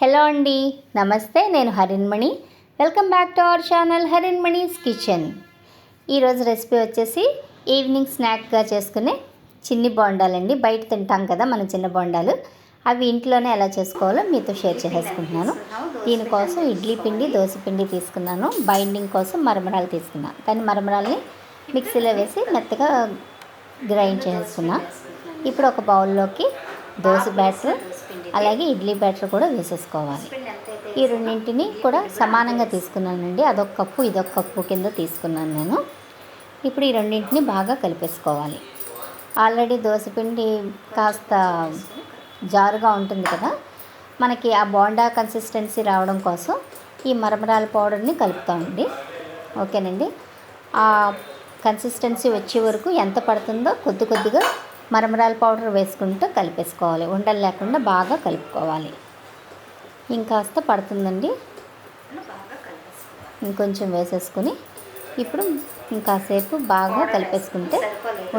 Hello అండి నమస్తే నేను Harinmani welcome back to our channel Harinmani's kitchen. ఈరోజు రెసిపీ వచ్చేసి ఈవినింగ్ స్నాక్గా చేసుకునే చిన్ని బోండాలండి. బయట తింటాం కదా మన చిన్న బోండాలు. అవి ఇంట్లోనే ఎలా చేసుకోవాలో మీతో షేర్ చేసేసుకుంటున్నాను. దీనికోసం ఇడ్లీ పిండి దోశ పిండి తీసుకున్నాను. బైండింగ్ కోసం మరమరాలు తీసుకున్నాను. కానీ మరమరాల్ని మిక్సీలో వేసి మెత్తగా గ్రైండ్ చేసుకున్నా ఇప్పుడు ఒక బౌల్లోకి దోశ బ్యాటర్ అలాగే ఇడ్లీ బ్యాటర్ కూడా వేసేసుకోవాలి. ఈ రెండింటిని కూడా సమానంగా తీసుకున్నానండి. అదొక కప్పు ఇదొక కప్పు కింద తీసుకున్నాను నేను. ఇప్పుడు ఈ రెండింటిని బాగా కలిపేసుకోవాలి. ఆల్రెడీ దోశపిండి కాస్త జారుగా ఉంటుంది కదా మనకి ఆ బోండా కన్సిస్టెన్సీ రావడం కోసం ఈ మరమరాల పౌడర్ని కలుపుతామండి. ఓకేనండి? ఆ కన్సిస్టెన్సీ వచ్చే వరకు ఎంత పడుతుందో కొద్ది కొద్దిగా మరమరాల పౌడర్ వేసుకుంటూ కలిపేసుకోవాలి. ఉండలు లేకుండా బాగా కలుపుకోవాలి. ఇంకాస్త పడుతుందండి. ఇంకొంచెం వేసేసుకుని ఇప్పుడు ఇంకాసేపు బాగా కలిపేసుకుంటే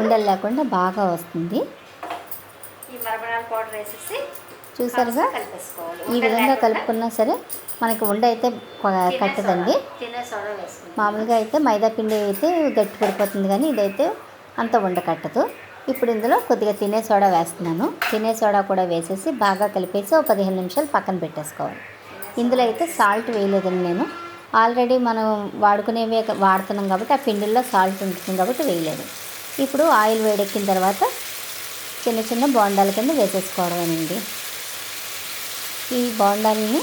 ఉండలు లేకుండా బాగా వస్తుంది. చూసారుగా? ఈ విధంగా కలుపుకున్నా సరే మనకి ఉండ అయితే కట్టదండి. మామూలుగా అయితే మైదా పిండి అయితే గట్టి పడిపోతుంది కానీ ఇదైతే అంత ఉండ కట్టదు. ఇప్పుడు ఇందులో కొద్దిగా తినే సోడా వేస్తున్నాను. తినే సోడా కూడా వేసేసి బాగా కలిపేసి ఒక పదిహేను నిమిషాలు పక్కన పెట్టేసుకోవాలి. ఇందులో అయితే సాల్ట్ వేయలేదండి నేను. ఆల్రెడీ మనం వాడుకునేవే వాడుతున్నాం కాబట్టి ఆ పిండిల్లో సాల్ట్ ఉంటుంది కాబట్టి వేయలేదు. ఇప్పుడు ఆయిల్ వేడెక్కిన తర్వాత చిన్న చిన్న బోండాల కింద వేసేసుకోవడమేనండి ఈ బోండాలని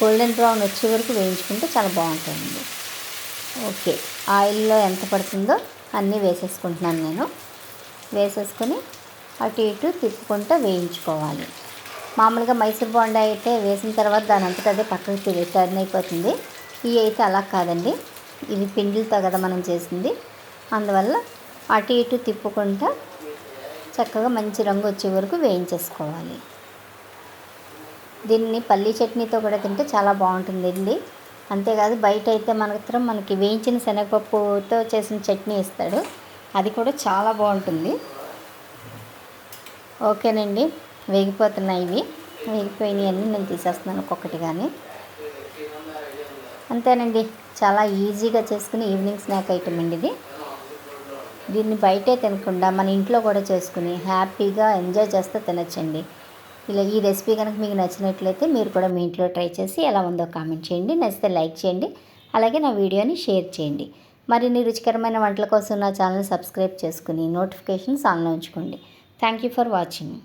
గోల్డెన్ బ్రౌన్ వచ్చే వరకు వేయించుకుంటే చాలా బాగుంటుందండి. ఓకే. ఆయిల్లో ఎంత పడుతుందో అన్నీ వేసేసుకుంటున్నాను నేను. వేసేసుకొని అటు ఇటు తిప్పుకుంటూ వేయించుకోవాలి. మామూలుగా మైసూర్ బోండా అయితే వేసిన తర్వాత దాని అంతటా అదే పక్కకు తిరిగి టర్న్ అయిపోతుంది. ఇవి అయితే అలా కాదండి. ఇవి పిండిలతో కదా మనం చేసింది. అందువల్ల అటు ఇటు తిప్పుకుంటా చక్కగా మంచి రంగు వచ్చే వరకు వేయించేసుకోవాలి. దీన్ని పల్లీ చట్నీతో కూడా తింటే చాలా బాగుంటుంది అండి. అంతేకాదు బయట అయితే మనకు మనకి వేయించిన శనగపప్పుతో చేసిన చట్నీ ఇస్తాడు. అది కూడా చాలా బాగుంటుంది. ఓకేనండి. వేగిపోతున్నాయి ఇవి. వేగిపోయినాయి అన్నీ నేను తీసేస్తున్నాను ఒక్కొక్కటి కానీ అంతేనండి. చాలా ఈజీగా చేసుకుని ఈవినింగ్ స్నాక్ ఐటమ్ అండి ఇది. దీన్ని బయటే తినకుండా మన ఇంట్లో కూడా చేసుకుని హ్యాపీగా ఎంజాయ్ చేస్తూ తినచ్చండి. ఇలా ఈ రెసిపీ కనుక మీకు నచ్చినట్లయితే మీరు కూడా మీ ఇంట్లో ట్రై చేసి ఎలా ఉందో కామెంట్ చేయండి. నచ్చితే లైక్ చేయండి. అలాగే నా వీడియోని షేర్ చేయండి. మరిన్ని రుచికరమైన వంటల కోసం నా ఛానల్ సబ్స్క్రైబ్ చేసుకుని నోటిఫికేషన్స్ ఆన్లో ఉంచుకోండి. Thank you for watching.